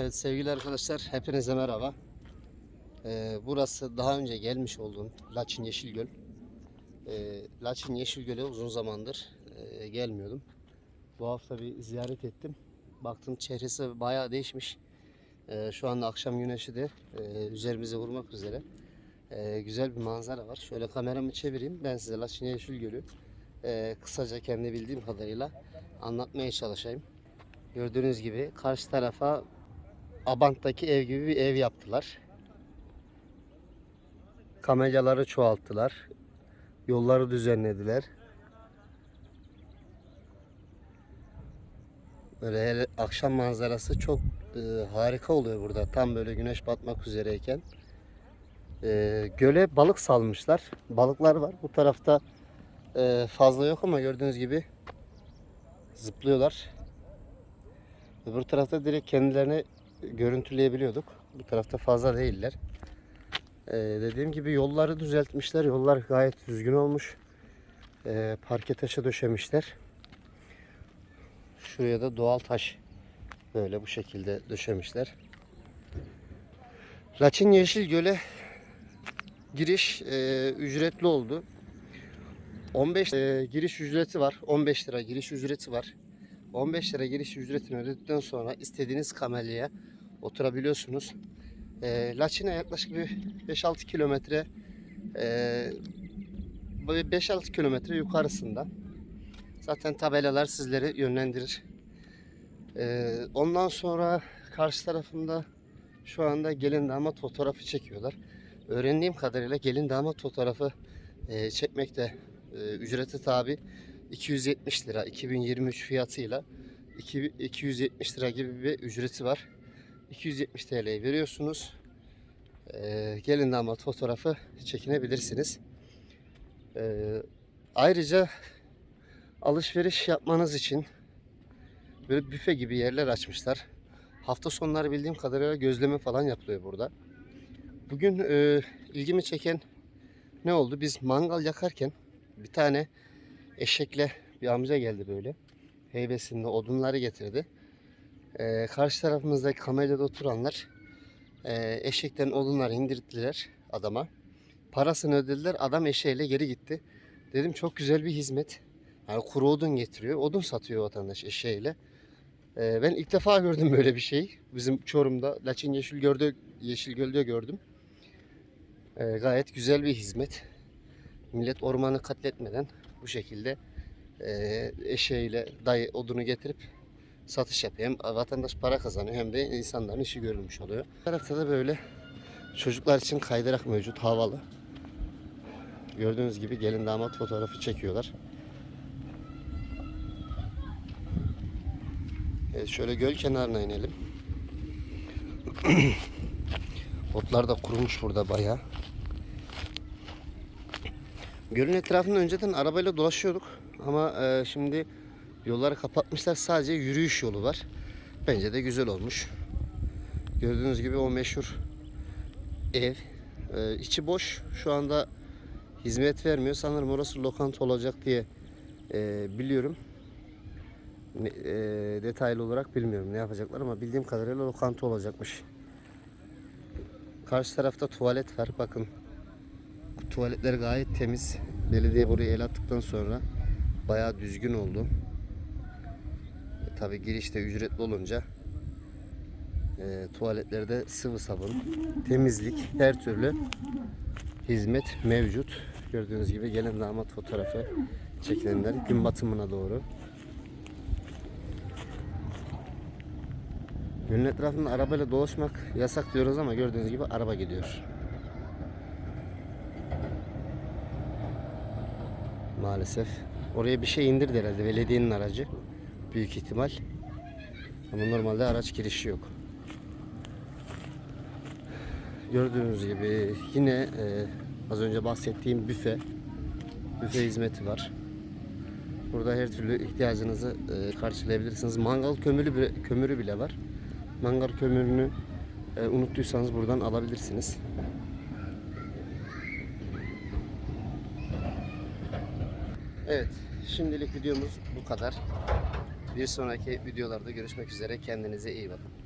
Evet sevgili arkadaşlar hepinize merhaba. Ee, burası daha önce gelmiş olduğum Laçin Yeşilgöl. Ee, Laçin Yeşilgöl'e uzun zamandır e, gelmiyordum. Bu hafta bir ziyaret ettim. Baktım çehresi bayağı değişmiş. Ee, şu anda akşam güneşi de e, üzerimize vurmak üzere. Ee, güzel bir manzara var. Şöyle kameramı çevireyim. Ben size Laçin Yeşilgöl'ü e, kısaca kendi bildiğim kadarıyla anlatmaya çalışayım. Gördüğünüz gibi karşı tarafa Abant'taki ev gibi bir ev yaptılar. Kamelyaları çoğalttılar. Yolları düzenlediler. Böyle hele akşam manzarası çok e, harika oluyor burada. Tam böyle güneş batmak üzereyken. E, göle balık salmışlar. Balıklar var. Bu tarafta e, fazla yok ama gördüğünüz gibi zıplıyorlar. Öbür tarafta direkt kendilerini görüntüleyebiliyorduk. Bu tarafta fazla değiller. Ee, dediğim gibi yolları düzeltmişler. Yollar gayet düzgün olmuş. Ee, parke taşı döşemişler. Şuraya da doğal taş böyle bu şekilde döşemişler. Laçin Yeşil Göl'e giriş e, ücretli oldu. 15 e, giriş ücreti var. 15 lira giriş ücreti var. 15 lira giriş ücretini ödedikten sonra istediğiniz kamelyaya oturabiliyorsunuz. E, Laçin'e yaklaşık bir 5-6 kilometre e, böyle 5-6 kilometre yukarısında. Zaten tabelalar sizleri yönlendirir. E, ondan sonra karşı tarafında şu anda gelin damat fotoğrafı çekiyorlar. Öğrendiğim kadarıyla gelin damat fotoğrafı e, çekmek de e, ücrete tabi 270 lira 2023 fiyatıyla 2 270 lira gibi bir ücreti var. 270 TL'yi veriyorsunuz. Ee, gelin damat fotoğrafı çekinebilirsiniz. Ee, ayrıca alışveriş yapmanız için böyle büfe gibi yerler açmışlar. Hafta sonları bildiğim kadarıyla gözleme falan yapılıyor burada. Bugün e, ilgimi çeken ne oldu? Biz mangal yakarken bir tane eşekle bir amca geldi böyle. Heybesinde odunları getirdi. Ee, karşı tarafımızdaki kamelyada oturanlar e, eşekten odunları indirdiler adama. Parasını ödediler. Adam eşeğiyle geri gitti. Dedim çok güzel bir hizmet. Yani kuru odun getiriyor. Odun satıyor vatandaş eşeğiyle. Ee, ben ilk defa gördüm böyle bir şey. Bizim Çorum'da Laçin Yeşilgöl'de, Yeşilgöl'de gördüm. Ee, gayet güzel bir hizmet. Millet ormanı katletmeden bu şekilde e, eşeğiyle dayı odunu getirip satış yapıyor. Hem vatandaş para kazanıyor hem de insanların işi görülmüş oluyor. Bu tarafta da böyle çocuklar için kaydırak mevcut havalı. Gördüğünüz gibi gelin damat fotoğrafı çekiyorlar. Evet, şöyle göl kenarına inelim. Otlar da kurumuş burada bayağı. Gölün etrafında önceden arabayla dolaşıyorduk ama e, şimdi yolları kapatmışlar sadece yürüyüş yolu var. Bence de güzel olmuş. Gördüğünüz gibi o meşhur ev e, içi boş şu anda hizmet vermiyor. Sanırım orası lokanta olacak diye e, biliyorum. Ne- e, detaylı olarak bilmiyorum ne yapacaklar ama bildiğim kadarıyla lokanta olacakmış. Karşı tarafta tuvalet var bakın. Tuvaletler gayet temiz. Belediye buraya el attıktan sonra bayağı düzgün oldu. E, Tabi girişte ücretli olunca e, tuvaletlerde sıvı sabun, temizlik, her türlü hizmet mevcut. Gördüğünüz gibi gelin damat fotoğrafı çekilenler gün batımına doğru. Gölün etrafında arabayla dolaşmak yasak diyoruz ama gördüğünüz gibi araba gidiyor. Maalesef. Oraya bir şey indirdi herhalde belediyenin aracı. Büyük ihtimal. Ama normalde araç girişi yok. Gördüğünüz gibi yine e, az önce bahsettiğim büfe büfe hizmeti var. Burada her türlü ihtiyacınızı e, karşılayabilirsiniz. Mangal kömürü bile, kömürü bile var. Mangal kömürünü e, unuttuysanız buradan alabilirsiniz. Evet, şimdilik videomuz bu kadar. Bir sonraki videolarda görüşmek üzere. Kendinize iyi bakın.